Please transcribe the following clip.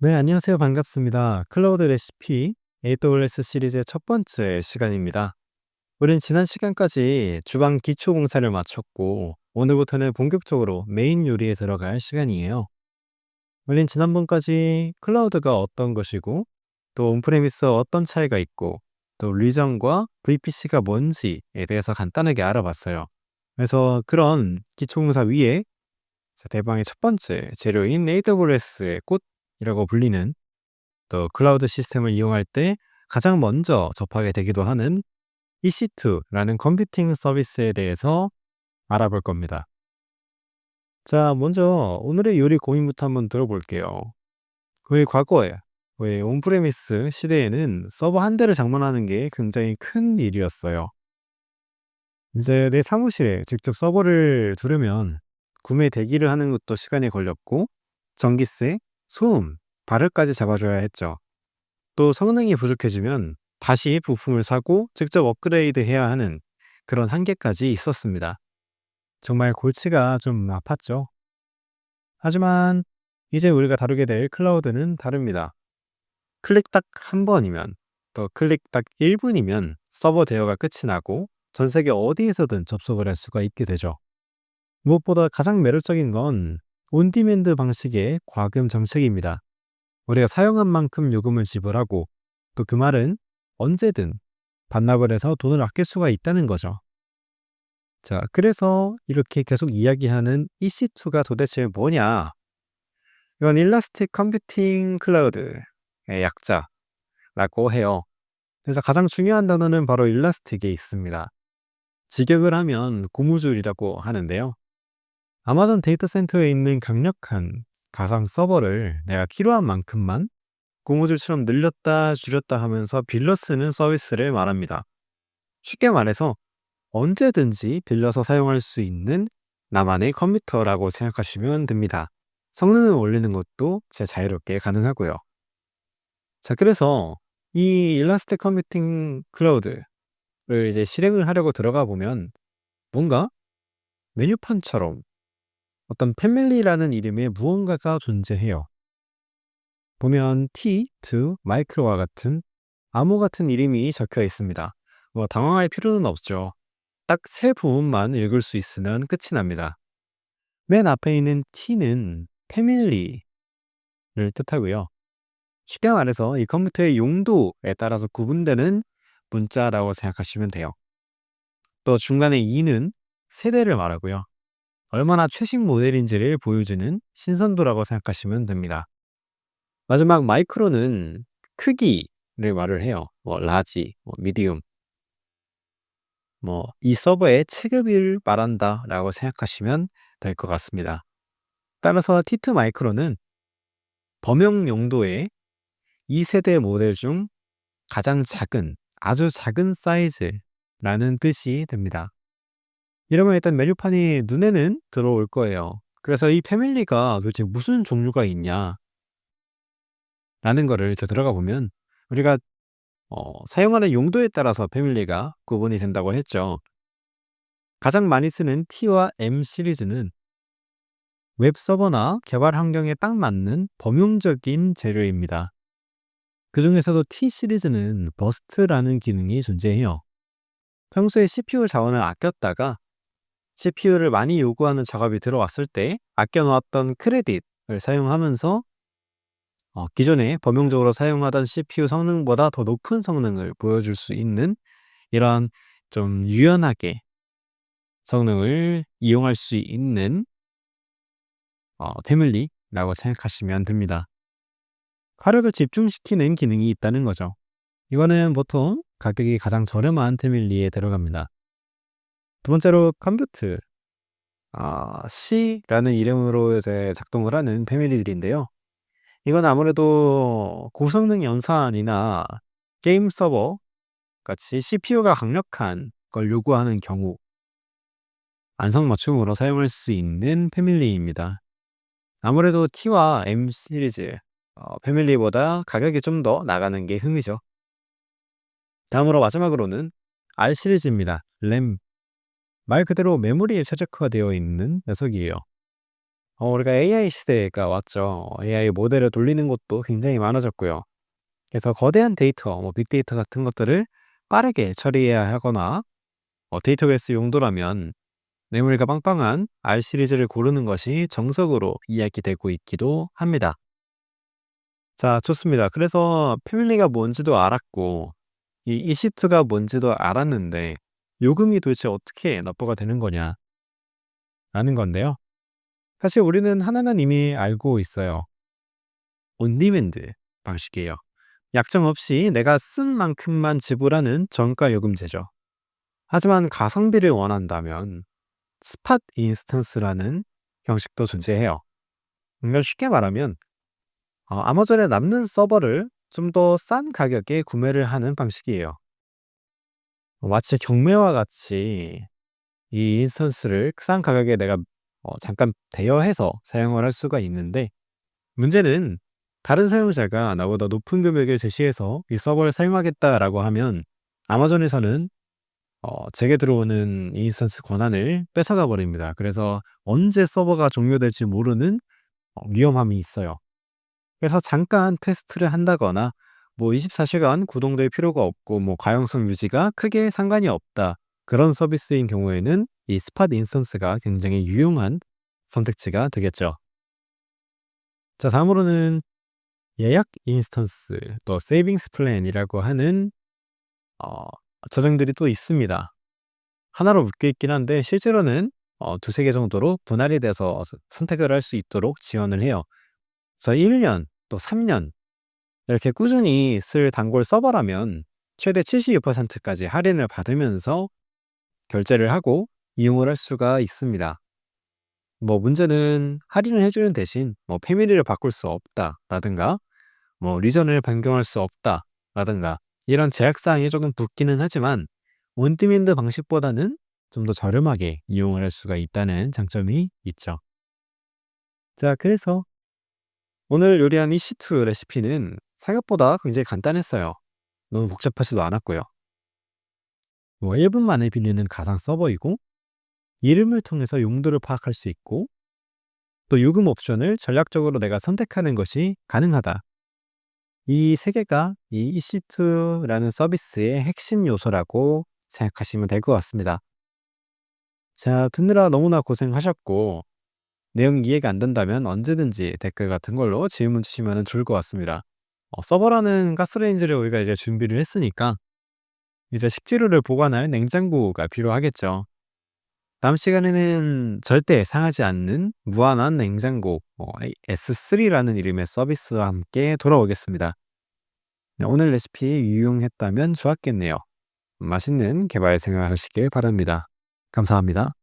네, 안녕하세요. 반갑습니다. 클라우드 레시피 AWS 시리즈의 첫 번째 시간입니다. 우린 지난 시간까지 주방 기초 공사를 마쳤고, 오늘부터는 본격적으로 메인 요리에 들어갈 시간이에요. 우린 지난번까지 클라우드가 어떤 것이고, 또 온프레미스와 어떤 차이가 있고, 또 리전과 VPC가 뭔지에 대해서 간단하게 알아봤어요. 그래서 그런 기초 공사 위에 자, 대방의 첫 번째 재료인 AWS의 꽃 이라고 불리는 또 클라우드 시스템을 이용할 때 가장 먼저 접하게 되기도 하는 EC2라는 컴퓨팅 서비스에 대해서 알아볼 겁니다. 자, 먼저 오늘의 요리 고민부터 한번 들어볼게요. 왜 과거에, 왜 온프레미스 시대에는 서버 한 대를 장만하는 게 굉장히 큰 일이었어요. 이제 내 사무실에 직접 서버를 두려면 구매 대기를 하는 것도 시간이 걸렸고, 전기세, 소음, 발열까지 잡아줘야 했죠. 또 성능이 부족해지면 다시 부품을 사고 직접 업그레이드 해야 하는 그런 한계까지 있었습니다. 정말 골치가 좀 아팠죠. 하지만 이제 우리가 다루게 될 클라우드는 다릅니다. 클릭 딱 한 번이면 또 클릭 딱 1분이면 서버 대여가 끝이 나고 전 세계 어디에서든 접속을 할 수가 있게 되죠. 무엇보다 가장 매력적인 건 온디맨드 방식의 과금 정책입니다. 우리가 사용한 만큼 요금을 지불하고 또 그 말은 언제든 반납을 해서 돈을 아낄 수가 있다는 거죠. 자, 그래서 이렇게 계속 이야기하는 EC2가 도대체 뭐냐? 이건 일라스틱 컴퓨팅 클라우드의 약자라고 해요. 그래서 가장 중요한 단어는 바로 일라스틱에 있습니다. 직역을 하면 고무줄이라고 하는데요. 아마존 데이터 센터에 있는 강력한 가상 서버를 내가 필요한 만큼만 고무줄처럼 늘렸다 줄였다 하면서 빌려 쓰는 서비스를 말합니다. 쉽게 말해서 언제든지 빌려서 사용할 수 있는 나만의 컴퓨터라고 생각하시면 됩니다. 성능을 올리는 것도 제 자유롭게 가능하고요. 자, 그래서 이 일라스틱 컴퓨팅 클라우드를 이제 실행을 하려고 들어가 보면 뭔가 메뉴판처럼 어떤 패밀리라는 이름의 무언가가 존재해요. 보면 T, to, 마이크로와 같은 암호 같은 이름이 적혀 있습니다. 뭐 당황할 필요는 없죠. 딱 세 부분만 읽을 수 있으면 끝이 납니다. 맨 앞에 있는 T는 패밀리를 뜻하고요. 쉽게 말해서 이 컴퓨터의 용도에 따라서 구분되는 문자라고 생각하시면 돼요. 또 중간에 E는 세대를 말하고요. 얼마나 최신 모델인지를 보여주는 신선도라고 생각하시면 됩니다. 마지막 마이크로는 크기를 말을 해요. 뭐 라지, 뭐 미디움. 뭐 이 서버의 체급을 말한다라고 생각하시면 될 것 같습니다. 따라서 T2 마이크로는 범용 용도의 2세대 모델 중 가장 작은, 아주 작은 사이즈라는 뜻이 됩니다. 이러면 일단 메뉴판이 눈에는 들어올 거예요. 그래서 이 패밀리가 도대체 무슨 종류가 있냐 라는 거를 이제 들어가 보면 우리가 어, 사용하는 용도에 따라서 패밀리가 구분이 된다고 했죠. 가장 많이 쓰는 T와 M 시리즈는 웹 서버나 개발 환경에 딱 맞는 범용적인 재료입니다. 그 중에서도 T 시리즈는 버스트라는 기능이 존재해요. 평소에 CPU 자원을 아꼈다가 CPU를 많이 요구하는 작업이 들어왔을 때 아껴 놓았던 크레딧을 사용하면서 어, 기존에 범용적으로 사용하던 CPU 성능보다 더 높은 성능을 보여줄 수 있는 이러한 좀 유연하게 성능을 이용할 수 있는 어, 패밀리라고 생각하시면 됩니다. 화력을 집중시키는 기능이 있다는 거죠. 이거는 보통 가격이 가장 저렴한 패밀리에 들어갑니다. 두 번째로 컴퓨트. 아, C라는 이름으로 이제 작동을 하는 패밀리들인데요. 이건 아무래도 고성능 연산이나 게임 서버 같이 CPU가 강력한 걸 요구하는 경우 안성맞춤으로 사용할 수 있는 패밀리입니다. 아무래도 T와 M 시리즈 어, 패밀리보다 가격이 좀 더 나가는 게 흠이죠. 다음으로 마지막으로는 R 시리즈입니다. 램 말 그대로 메모리에 최적화되어 있는 녀석이에요. 어 우리가 AI 시대가 왔죠. AI 모델을 돌리는 것도 굉장히 많아졌고요. 그래서 거대한 데이터 뭐 빅데이터 같은 것들을 빠르게 처리해야 하거나 어 데이터베이스 용도라면 메모리가 빵빵한 R 시리즈를 고르는 것이 정석으로 이야기되고 있기도 합니다. 자 좋습니다. 그래서 패밀리가 뭔지도 알았고 이 EC2가 뭔지도 알았는데 요금이 도대체 어떻게 납부가 되는 거냐 라는 건데요. 사실 우리는 하나는 이미 알고 있어요. 온디맨드 방식이에요. 약정 없이 내가 쓴 만큼만 지불하는 정가 요금제죠. 하지만 가성비를 원한다면 스팟 인스턴스라는 형식도 존재해요. 이걸 쉽게 말하면 어, 아마존에 남는 서버를 좀 더 싼 가격에 구매를 하는 방식이에요. 마치 경매와 같이 이 인스턴스를 싼 가격에 내가 어, 잠깐 대여해서 사용을 할 수가 있는데 문제는 다른 사용자가 나보다 높은 금액을 제시해서 이 서버를 사용하겠다라고 하면 아마존에서는 어, 제게 들어오는 인스턴스 권한을 뺏어가 버립니다. 그래서 언제 서버가 종료될지 모르는 어, 위험함이 있어요. 그래서 잠깐 테스트를 한다거나 뭐 24시간 구동될 필요가 없고 뭐 가용성 유지가 크게 상관이 없다. 그런 서비스인 경우에는 이 스팟 인스턴스가 굉장히 유용한 선택지가 되겠죠. 자, 다음으로는 예약 인스턴스 또 세이빙스 플랜이라고 하는 어, 저장들이 또 있습니다. 하나로 묶여 있긴 한데 실제로는 어, 두세 개 정도로 분할이 돼서 선택을 할 수 있도록 지원을 해요. 그래서 1년 또 3년 이렇게 꾸준히 쓸 단골 서버라면 최대 72%까지 할인을 받으면서 결제를 하고 이용을 할 수가 있습니다. 뭐 문제는 할인을 해주는 대신 뭐 패밀리를 바꿀 수 없다라든가 뭐 리전을 변경할 수 없다라든가 이런 제약 사항이 조금 붙기는 하지만 온디맨드 방식보다는 좀 더 저렴하게 이용을 할 수가 있다는 장점이 있죠. 자, 그래서 오늘 요리한 EC2 레시피는 생각보다 굉장히 간단했어요. 너무 복잡하지도 않았고요. 뭐 1분 만에 빌리는 가상 서버이고 이름을 통해서 용도를 파악할 수 있고 또 요금 옵션을 전략적으로 내가 선택하는 것이 가능하다. 이 세 개가 이 EC2라는 서비스의 핵심 요소라고 생각하시면 될 것 같습니다. 자, 듣느라 너무나 고생하셨고 내용이 이해가 안 된다면 언제든지 댓글 같은 걸로 질문 주시면 좋을 것 같습니다. 어, 서버라는 가스레인지를 우리가 이제 준비를 했으니까 이제 식재료를 보관할 냉장고가 필요하겠죠. 다음 시간에는 절대 상하지 않는 무한한 냉장고 어, S3라는 이름의 서비스와 함께 돌아오겠습니다. 네, 오늘 레시피 유용했다면 좋았겠네요. 맛있는 개발 생활하시길 바랍니다. 감사합니다.